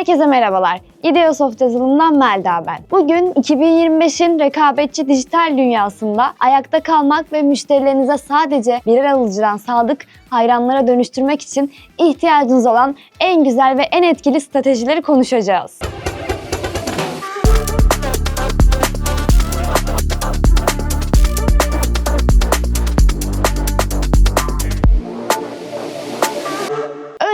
Herkese merhabalar. Ideosoft yazılımından Melda ben. Bugün 2025'in rekabetçi dijital dünyasında ayakta kalmak ve müşterilerinize sadece birer alıcıdan sadık hayranlara dönüştürmek için ihtiyacınız olan en güzel ve en etkili stratejileri konuşacağız.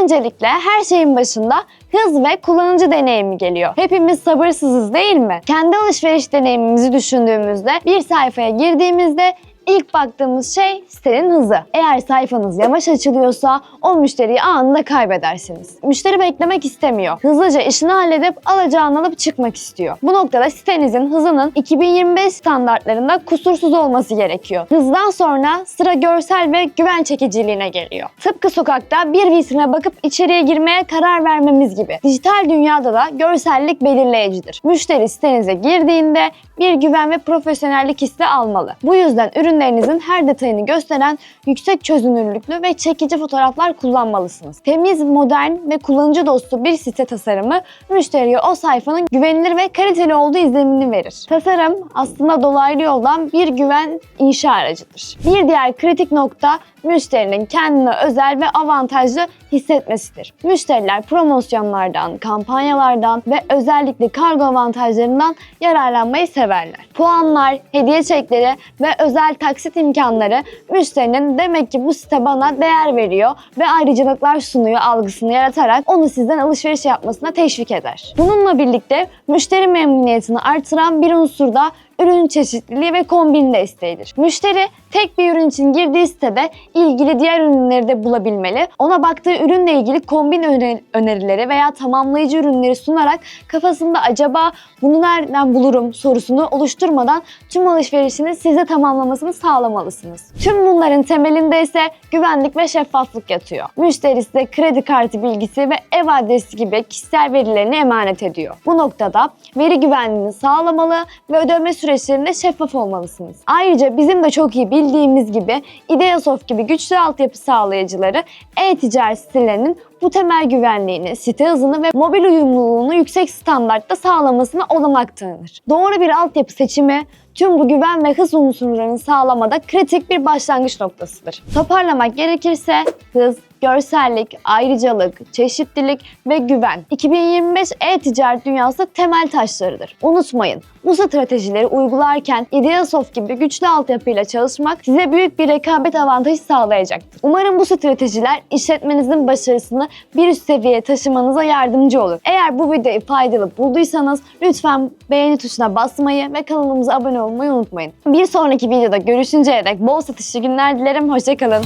Öncelikle her şeyin başında hız ve kullanıcı deneyimi geliyor. Hepimiz sabırsızız değil mi? Kendi alışveriş deneyimimizi düşündüğümüzde bir sayfaya girdiğimizde ilk baktığımız şey sitenin hızı. Eğer sayfanız yavaş açılıyorsa o müşteriyi anında kaybedersiniz. Müşteri beklemek istemiyor. Hızlıca işini halledip alacağını alıp çıkmak istiyor. Bu noktada sitenizin hızının 2025 standartlarında kusursuz olması gerekiyor. Hızdan sonra sıra görsel ve güven çekiciliğine geliyor. Tıpkı sokakta bir vitrine bakıp içeriye girmeye karar vermemiz gibi. Dijital dünyada da görsellik belirleyicidir. Müşteri sitenize girdiğinde bir güven ve profesyonellik hissi almalı. Bu yüzden ürünlerinizin her detayını gösteren yüksek çözünürlüklü ve çekici fotoğraflar kullanmalısınız. Temiz, modern ve kullanıcı dostu bir site tasarımı müşteriye o sayfanın güvenilir ve kaliteli olduğu izlenimini verir. Tasarım aslında dolaylı yoldan bir güven inşa aracıdır. Bir diğer kritik nokta müşterinin kendine özel ve avantajlı hissetmesidir. Müşteriler promosyonlardan, kampanyalardan ve özellikle kargo avantajlarından yararlanmayı severler. Puanlar, hediye çekleri ve özel taksit imkanları müşterinin demek ki bu site bana değer veriyor ve ayrıcalıklar sunuyor algısını yaratarak onu sizden alışveriş yapmasına teşvik eder. Bununla birlikte müşteri memnuniyetini artıran bir unsur da ürün çeşitliliği ve kombin desteğidir. Müşteri tek bir ürün için girdiği sitede ilgili diğer ürünleri de bulabilmeli. Ona baktığı ürünle ilgili kombin öne- önerileri veya tamamlayıcı ürünleri sunarak kafasında acaba bunu nereden bulurum sorusunu oluşturmadan tüm alışverişini size tamamlamasını sağlamalısınız. Tüm bunların temelinde ise güvenlik ve şeffaflık yatıyor. Müşteri size kredi kartı bilgisi ve ev adresi gibi kişisel verilerini emanet ediyor. Bu noktada veri güvenliğini sağlamalı ve ödeme süreçlerinde şeffaf olmalısınız. Ayrıca bizim de çok iyi bildiğimiz gibi Ideasoft gibi güçlü altyapı sağlayıcıları e-ticaret sitelerinin bu temel güvenliğini, site hızını ve mobil uyumluluğunu yüksek standartta sağlamasına olanak tanır. Doğru bir altyapı seçimi tüm bu güven ve hız unsurlarını sağlamada kritik bir başlangıç noktasıdır. Toparlamak gerekirse hız, görsellik, ayrıcalık, çeşitlilik ve güven 2025 e-ticaret dünyası temel taşlarıdır. Unutmayın, bu stratejileri uygularken Ideasoft gibi güçlü altyapıyla çalışmak size büyük bir rekabet avantajı sağlayacaktır. Umarım bu stratejiler işletmenizin başarısını bir üst seviyeye taşımanıza yardımcı olur. Eğer bu videoyu faydalı bulduysanız lütfen beğeni tuşuna basmayı ve kanalımıza abone olmayı unutmayın. Bir sonraki videoda görüşünceye dek bol satışlı günler dilerim. Hoşçakalın.